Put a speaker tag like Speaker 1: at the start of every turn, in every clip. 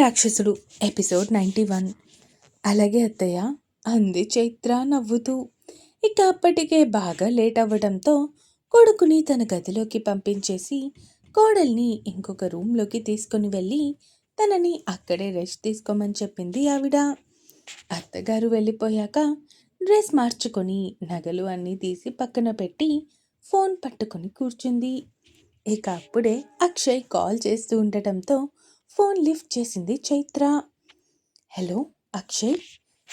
Speaker 1: రాక్షసుడు. Episode ninety one అలాగే అత్తయ్య అంది చైత్ర నవ్వుతూ. ఇక అప్పటికే బాగా లేట్ అవ్వడంతో కొడుకుని తన గదిలోకి పంపించేసి కోడల్ని ఇంకొక రూమ్లోకి తీసుకుని వెళ్ళి తనని అక్కడే రెస్ట్ తీసుకోమని చెప్పింది ఆవిడ. అత్తగారు వెళ్ళిపోయాక డ్రెస్ మార్చుకొని నగలు అన్నీ తీసి పక్కన పెట్టి ఫోన్ పట్టుకొని కూర్చుంది. ఇక అప్పుడే అక్షయ్ కాల్ చేస్తూ ఉండటంతో ఫోన్ లిఫ్ట్ చేసింది చైత్ర. హలో అక్షయ్?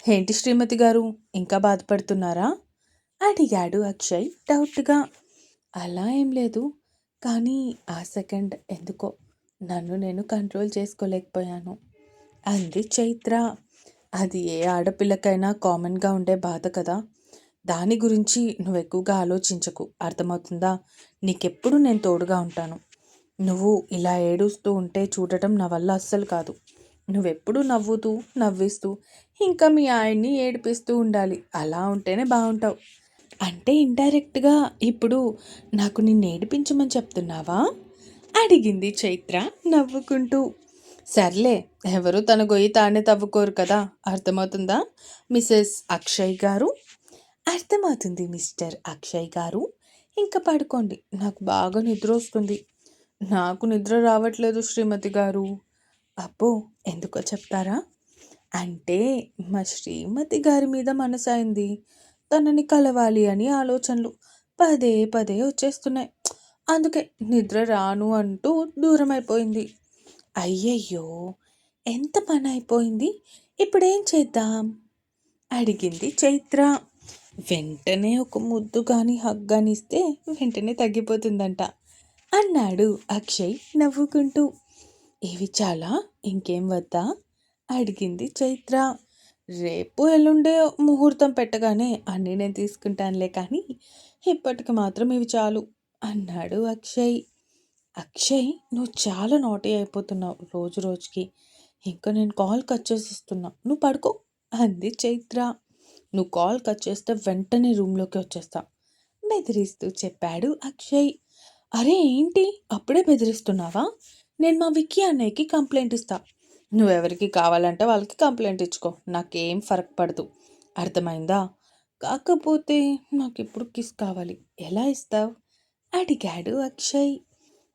Speaker 1: ఏంటి శ్రీమతి గారు? ఇంకా బాధపడుతున్నారా? అడిగాడు అక్షయ్ డౌట్గా. అలా ఏం లేదు. కానీ ఆ సెకండ్ ఎందుకో? నన్ను నేను కంట్రోల్ చేసుకోలేకపోయాను. అంది చైత్ర. అది ఏ ఆడపిల్లకైనా కామన్గా ఉండే బాధ కదా. దాని గురించి నువ్వు ఎక్కువగా ఆలోచించకు. అర్థమవుతుందా? నీకెప్పుడు నేను తోడుగా ఉంటాను. నువ్వు ఇలా ఏడుస్తూ ఉంటే చూడటం నా వల్ల అస్సలు కాదు. నువ్వెప్పుడు నవ్వుతూ నవ్విస్తూ ఇంకా మీ ఆయన్ని ఏడిపిస్తూ ఉండాలి. అలా ఉంటేనే బాగుంటావు. అంటే ఇండైరెక్ట్గా ఇప్పుడు నాకు నిన్ను ఏడిపించమని చెప్తున్నావా? అడిగింది చైత్ర నవ్వుకుంటూ. సర్లే ఎవరు తన గొయ్యి తానే తవ్వుకోరు కదా. అర్థమవుతుందా? మిసెస్ అక్షయ్ గారు? అర్థమవుతుంది మిస్టర్ అక్షయ్ గారు. ఇంకా పడుకోండి. నాకు బాగా నిద్ర వస్తుంది. నాకు నిద్ర రావట్లేదు శ్రీమతి గారు. అబ్బో ఎందుకో చెప్తారా? అంటే మా శ్రీమతి గారి మీద మనసైంది తనని కలవాలి అని ఆలోచనలు పదే పదే వచ్చేస్తున్నాయి. అందుకే నిద్ర రాను అంటూ దూరం అయిపోయింది అయ్యయ్యో ఎంత పని అయిపోయింది? ఇప్పుడేం చేద్దాం? అడిగింది చైత్ర. వెంటనే ఒక ముద్దు కానీ హగ్ కానీ ఇస్తే వెంటనే తగ్గిపోతుందంట. అన్నాడు అక్షయ్ నవ్వుకుంటూ. ఇవి చాలా ఇంకేం వద్దా? అడిగింది చైత్ర. రేపు ఎల్లుండే ముహూర్తం పెట్టగానే అన్నీ నేను తీసుకుంటానులే కానీ ఇప్పటికి మాత్రం ఇవి చాలు అన్నాడు అక్షయ్. అక్షయ్ నువ్వు చాలా నోటీ అయిపోతున్నావు రోజు రోజుకి. ఇంకా నేను కాల్ కట్ చేసిస్తున్నా. నువ్వు పడుకో అంది చైత్ర. నువ్వు కాల్ కట్ చేస్తే వెంటనే రూమ్లోకి వచ్చేస్తా బెదిరిస్తూ చెప్పాడు అక్షయ్. అరే ఏంటి? అప్పుడే బెదిరిస్తున్నావా? నేను మా విక్కీ అన్నయ్యకి కంప్లైంట్ ఇస్తా. నువ్వెవరికి కావాలంటే వాళ్ళకి కంప్లైంట్ ఇచ్చుకో. నాకేం ఫరక్ పడదు. అర్థమైందా? కాకపోతే నాకు ఇప్పుడు కిస్ కావాలి. ఎలా ఇస్తావు? అడిగాడు అక్షయ్.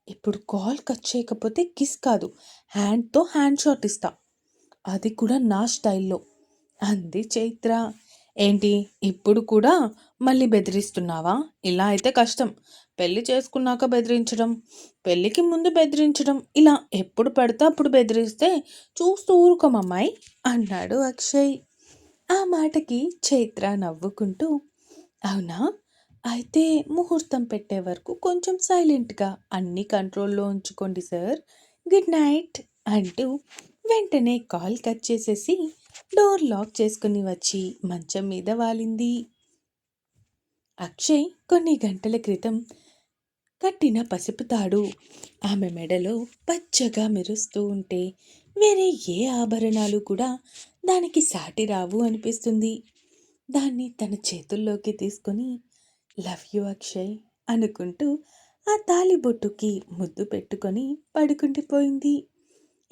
Speaker 1: ఇప్పుడు కాల్ కట్ చేయకపోతే కిస్ కాదు. హ్యాండ్తో హ్యాండ్ షాట్ ఇస్తా. అది కూడా నా స్టైల్లో. అంది చైత్ర. ఏంటి? ఇప్పుడు కూడా మళ్ళీ బెదిరిస్తున్నావా? ఇలా అయితే కష్టం. పెళ్ళి చేసుకున్నాక బెదిరించడం పెళ్ళికి ముందు బెదిరించడం ఇలా ఎప్పుడు పడితే అప్పుడు బెదిరిస్తే చూస్తూ ఊరుకోమమ్మాయి అన్నాడు అక్షయ్. ఆ మాటకి చైత్ర నవ్వుకుంటూ అవునా? అయితే ముహూర్తం పెట్టే వరకు కొంచెం సైలెంట్గా అన్ని కంట్రోల్లో ఉంచుకోండి సార్. గుడ్ నైట్ అంటూ వెంటనే కాల్ కట్ చేసేసి డోర్ లాక్ చేసుకుని వచ్చి మంచం మీద వాలింది. అక్షయ్ కొన్ని గంటల క్రితం కట్టిన పసుపు తాడు ఆమె మెడలో పచ్చగా మెరుస్తూ ఉంటే వేరే ఏ ఆభరణాలు కూడా దానికి సాటి రావు అనిపిస్తుంది. దాన్ని తన చేతుల్లోకి తీసుకొని లవ్ యు అక్షయ్ అనుకుంటూ ఆ తాలిబొట్టుకి ముద్దు పెట్టుకొని పడుకుండిపోయింది.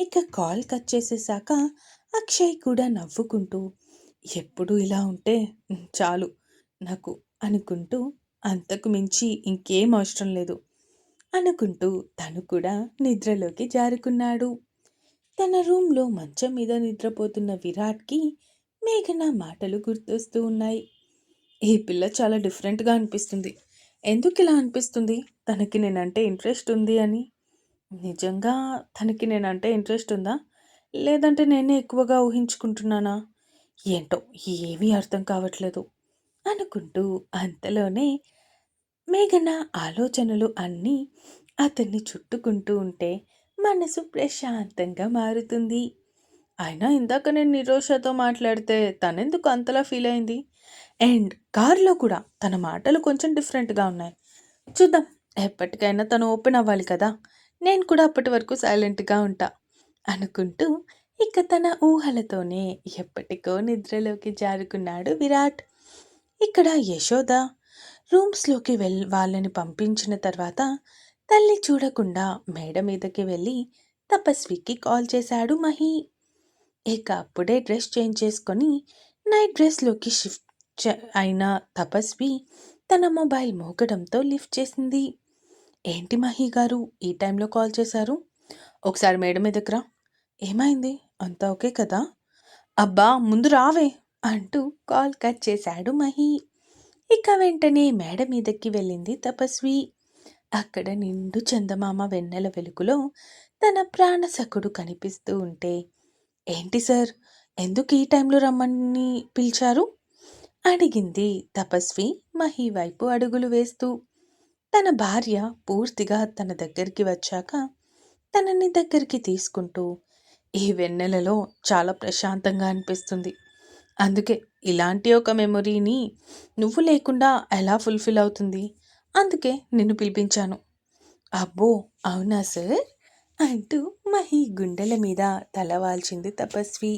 Speaker 1: ఇక కాల్ కట్ చేసేసాక అక్షయ్ కూడా నవ్వుకుంటూ ఎప్పుడు ఇలా ఉంటే చాలు నాకు అనుకుంటూ అంతకు మించి ఇంకేం అవసరం లేదు అనుకుంటూ తను కూడా నిద్రలోకి జారుకున్నాడు. తన రూమ్లో మంచం మీద నిద్రపోతున్న విరాట్కి మేఘన మాటలు గుర్తొస్తూ ఉన్నాయి. ఈ పిల్ల చాలా డిఫరెంట్గా అనిపిస్తుంది. ఎందుకు ఇలా అనిపిస్తుంది? తనకి నేనంటే ఇంట్రెస్ట్ ఉంది అని. నిజంగా తనకి నేనంటే ఇంట్రెస్ట్ ఉందా? లేదంటే నేనే ఎక్కువగా ఊహించుకుంటున్నానా? ఏంటో ఏమీ అర్థం కావట్లేదు. అనుకుంటూ అంతలోనే మేఘన ఆలోచనలు అన్నీ అతన్ని చుట్టుకుంటూ ఉంటే మనసు ప్రశాంతంగా మారుతుంది. అయినా ఇందాక నేను నిరోషతో మాట్లాడితే తనెందుకు అంతలా ఫీల్ అయింది? అండ్ కార్లో కూడా తన మాటలు కొంచెం డిఫరెంట్గా ఉన్నాయి. చూద్దాం ఎప్పటికైనా తను ఓపెన్ అవ్వాలి కదా? నేను కూడా అప్పటి వరకు సైలెంట్గా ఉంటా. అనుకుంటూ ఇక తన ఊహలతోనే ఎప్పటికో నిద్రలోకి జారుకున్నాడు విరాట్. ఇక్కడ యశోద రూమ్స్లోకి వెల్ వాళ్ళని పంపించిన తర్వాత తల్లి చూడకుండా మేడ మీదకి వెళ్ళి తపస్వికి కాల్ చేశాడు మహి. ఇక అప్పుడే డ్రెస్ చేంజ్ చేసుకొని నైట్ డ్రెస్లోకి షిఫ్ట్ అయిన తపస్వి తన మొబైల్ మోగడంతో లిఫ్ట్ చేసింది. ఏంటి మహి గారు ఈ టైంలో కాల్ చేశారు? ఒకసారి మేడం మీదకి రా ఏమైంది? అంతా ఓకే కదా? అబ్బా ముందు రావే అంటూ కాల్ కట్ చేశాడు మహి. ఇక వెంటనే మేడ మీదకి వెళ్ళింది తపస్వి. అక్కడ నిండు చందమామ వెన్నెల వెలుగులో తన ప్రాణసకుడు కనిపిస్తూ ఉంటే ఏంటి సార్? ఎందుకు ఈ టైంలో రమ్మని పిలిచారు? అడిగింది తపస్వి మహి వైపు అడుగులు వేస్తూ. తన భార్య పూర్తిగా తన దగ్గరికి వచ్చాక తనని దగ్గరికి తీసుకుంటూ ఈ వెన్నెలలో చాలా ప్రశాంతంగా అనిపిస్తుంది. అందుకే ఇలాంటి ఒక మెమొరీని నువ్వు లేకుండా ఎలా ఫుల్ఫిల్ అవుతుంది? అందుకే నిన్ను పిలిపించాను. అబ్బో! అవునా సార్? అంటూ మహి గుండెల మీద తలవాల్చింది తపస్వి.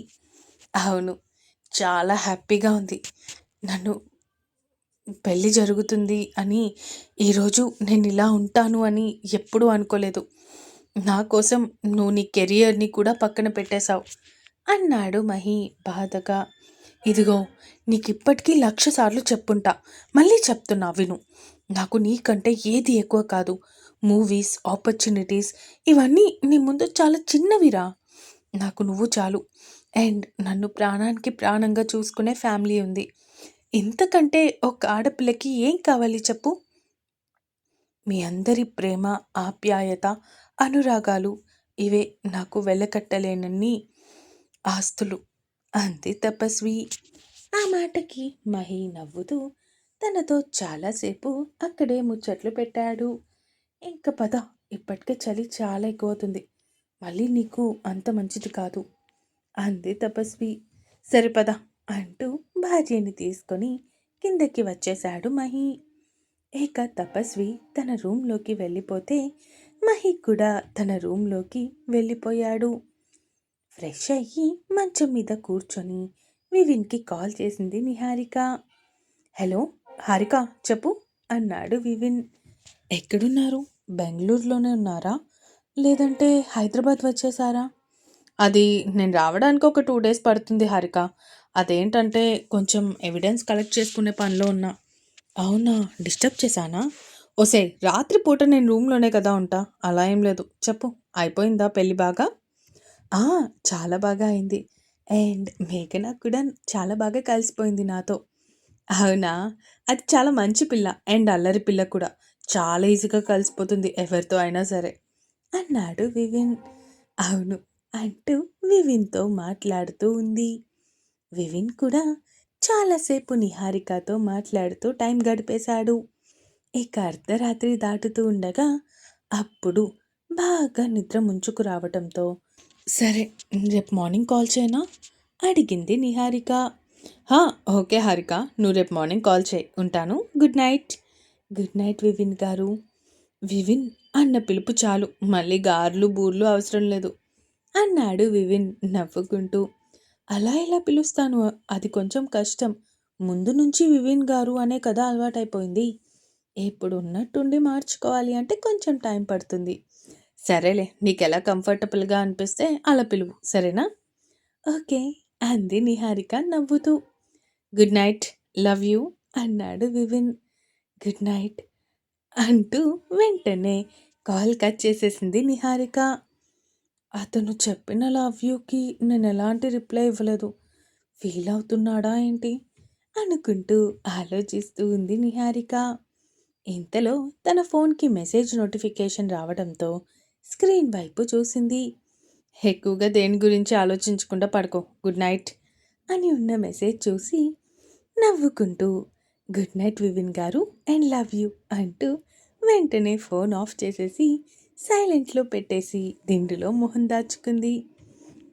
Speaker 1: అవును చాలా హ్యాపీగా ఉంది. నన్ను పెళ్ళి జరుగుతుంది అని ఈరోజు నేను ఇలా ఉంటాను అని ఎప్పుడూ అనుకోలేదు. నా కోసం నువ్వు నీ కెరియర్ని కూడా పక్కన పెట్టేశావు అన్నాడు మహి బాధగా. ఇదిగో నీకు ఇప్పటికీ లక్ష సార్లు చెప్పుంటా. మళ్ళీ చెప్తున్నా విను. నాకు నీకంటే ఏది ఎక్కువ కాదు. మూవీస్ ఆపర్చునిటీస్ ఇవన్నీ నీ ముందు చాలా చిన్నవిరా. నాకు నువ్వు చాలు. అండ్ నన్ను ప్రాణానికి ప్రాణంగా చూసుకునే ఫ్యామిలీ ఉంది. ఇంతకంటే ఒక ఆడపిల్లకి ఏం కావాలి చెప్పు? మీ అందరి ప్రేమ ఆప్యాయత అనురాగాలు ఇవే నాకు వెలకట్టలేనన్ని ఆస్తులు. అంది తపస్వి. ఆ మాటకి మహి నవ్వుతూ తనతో చాలాసేపు అక్కడే ముచ్చట్లు పెట్టాడు. ఇంక పద ఇప్పటికే చలి చాలా ఎక్కువవుతుంది. మళ్ళీ నీకు అంత మంచిది కాదు. అంది తపస్వి. సరిపద అంటూ భార్యని తీసుకొని కిందకి వచ్చేశాడు మహి. ఇక తపస్వి తన రూమ్లోకి వెళ్ళిపోతే మహి కూడా తన రూంలోకి వెళ్ళిపోయాడు. ఫ్రెష్ అయ్యి మంచం మీద కూర్చొని వివిన్కి కాల్ చేసింది నిహారిక. హలో హారిక చెప్పు అన్నాడు వివిన్. ఎక్కడున్నారు? బెంగళూరులోనే ఉన్నారా? లేదంటే హైదరాబాద్ వచ్చేసారా? అది నేను రావడానికి ఒక టూ డేస్ పడుతుంది హారిక. అదేంటంటే కొంచెం ఎవిడెన్స్ కలెక్ట్ చేసుకునే పనిలో ఉన్నా. అవునా? డిస్టర్బ్ చేశానా? ఓసే రాత్రి పూట నేను రూమ్లోనే కదా ఉంటా? అలా ఏం లేదు. చెప్పు. అయిపోయిందా పెళ్ళి బాగా? ఆ, చాలా బాగా అయింది. అండ్ మేఘన కూడా చాలా బాగా కలిసిపోయింది నాతో. అవునా? అది చాలా మంచి పిల్ల. అండ్ అల్లరి పిల్ల కూడా. చాలా ఈజీగా కలిసిపోతుంది ఎవరితో అయినా సరే. అన్నాడు వివిన్. అవును అంటూ వివిన్తో మాట్లాడుతూ ఉంది. వివిన్ కూడా చాలాసేపు నిహారికతో మాట్లాడుతూ టైం గడిపేశాడు. ఇక అర్ధరాత్రి దాటుతూ ఉండగా అప్పుడు బాగా నిద్ర ముంచుకు రావటంతో సరే రేపు మార్నింగ్ కాల్ చేయనా? అడిగింది నిహారిక. హా ఓకే హారిక నువ్వు రేపు మార్నింగ్ కాల్ చేయి ఉంటాను. Good night. Good night Vivin గారు. వివిన్ అన్న పిలుపు చాలు మళ్ళీ గార్లు బూర్లు అవసరం లేదు అన్నాడు వివిన్ నవ్వుకుంటూ. అలా ఎలా పిలుస్తాను? అది కొంచెం కష్టం. ముందు నుంచి వివిన్ గారు అనే కదా అలవాటైపోయింది. ఇప్పుడు ఉన్నట్టుండి మార్చుకోవాలి అంటే కొంచెం టైం పడుతుంది. సరేలే నీకు ఎలా కంఫర్టబుల్గా అనిపిస్తే అలా పిలువు సరేనా? ఓకే అంది నిహారిక నవ్వుతూ. గుడ్ నైట్ లవ్ యూ అన్నాడు వివిన్. గుడ్ నైట్ అంటూ వెంటనే కాల్ కట్ చేసేసింది నిహారిక. అతను చెప్పిన లవ్ యూకి నేను ఎలాంటి రిప్లై ఇవ్వలేదు. ఫీల్ అవుతున్నాడా ఏంటి? అనుకుంటూ ఆలోచిస్తూ ఉంది నిహారిక. ఇంతలో తన ఫోన్కి మెసేజ్ నోటిఫికేషన్ రావడంతో స్క్రీన్ వైపు చూసింది. ఎక్కువగా దేని గురించి ఆలోచించకుండా పడుకో గుడ్ నైట్ అని ఉన్న మెసేజ్ చూసి నవ్వుకుంటూ గుడ్ నైట్ వివిన్ గారు అండ్ లవ్ యూ అంటూ వెంటనే ఫోన్ ఆఫ్ చేసేసి సైలెంట్లో పెట్టేసి దిండులో మొహం దాచుకుంది.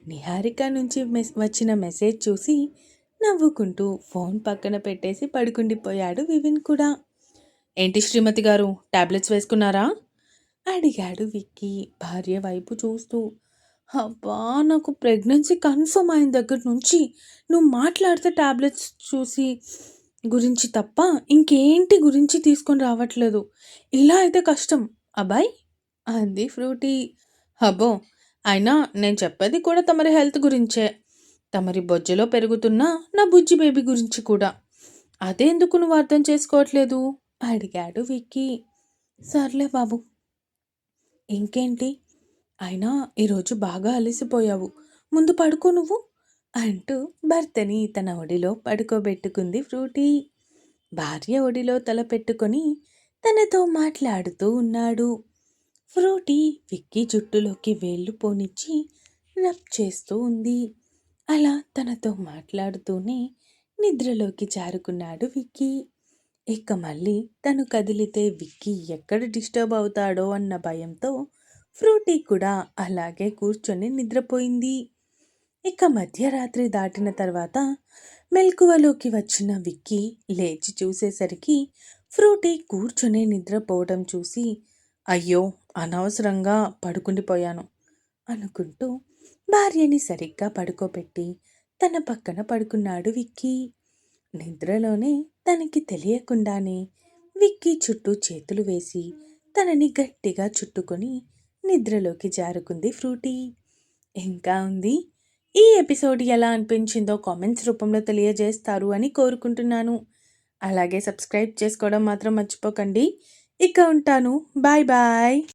Speaker 1: నిహారిక నుంచి మెస్ వచ్చిన మెసేజ్ చూసి నవ్వుకుంటూ ఫోన్ పక్కన పెట్టేసి పడుకుండిపోయాడు వివిన్ కూడా. ఏంటి శ్రీమతి గారు? టాబ్లెట్స్ వేసుకున్నారా? అడిగాడు విక్కీ భార్య వైపు చూస్తూ. అబ్బా నాకు ప్రెగ్నెన్సీ కన్ఫర్మ్ అయిన దగ్గర నుంచి నువ్వు మాట్లాడితే టాబ్లెట్స్ చూసి గురించి తప్ప ఇంకేంటి గురించి తీసుకొని రావట్లేదు. ఇలా అయితే కష్టం. అబ్బాయ్? అంది ఫ్రూటీ. అబ్బో అయినా నేను చెప్పేది కూడా తమరి హెల్త్ గురించే. తమరి బొజ్జలో పెరుగుతున్న నా బుజ్జి బేబీ గురించి కూడా. అదేందుకు నువ్వు అర్థం చేసుకోవట్లేదు? అడిగాడు విక్కీ. సర్లే బాబు. ఇంకేంటి? అయినా ఈరోజు బాగా అలసిపోయావు. ముందు పడుకో నువ్వు అంటూ భర్తని తన ఒడిలో పడుకోబెట్టుకుంది ఫ్రూటీ. భార్య ఒడిలో తల పెట్టుకొని తనతో మాట్లాడుతూ ఉన్నాడు. ఫ్రూటీ విక్కీ జుట్టులోకి వేళ్ళు పోనిచ్చి రబ్ చేస్తూ ఉంది. అలా తనతో మాట్లాడుతూనే నిద్రలోకి జారుకున్నాడు విక్కీ. ఇక మళ్ళీ తను కదిలితే విక్కీ ఎక్కడ డిస్టర్బ్ అవుతాడో అన్న భయంతో ఫ్రూటీ కూడా అలాగే కూర్చొని నిద్రపోయింది. ఇక మధ్యరాత్రి దాటిన తర్వాత మెలకువలోకి వచ్చిన విక్కీ లేచి చూసేసరికి ఫ్రూటీ కూర్చొని నిద్రపోవడం చూసి అయ్యో అనవసరంగా పడుకుండిపోయాను అనుకుంటూ భార్యని సరిగ్గా పడుకోబెట్టి తన పక్కన పడుకున్నాడు విక్కీ. నిద్రలోనే తనకి తెలియకుండానే విక్కీ చుట్టూ చేతులు వేసి తనని గట్టిగా చుట్టుకొని నిద్రలోకి జారుకుంది ఫ్రూటీ. ఇంకా ఉంది? ఈ ఎపిసోడ్ ఎలా అనిపించిందో కామెంట్స్ రూపంలో తెలియజేస్తారు అని కోరుకుంటున్నాను. అలాగే సబ్స్క్రైబ్ చేసుకోవడం మాత్రం మర్చిపోకండి. ఇక ఉంటాను. Bye bye.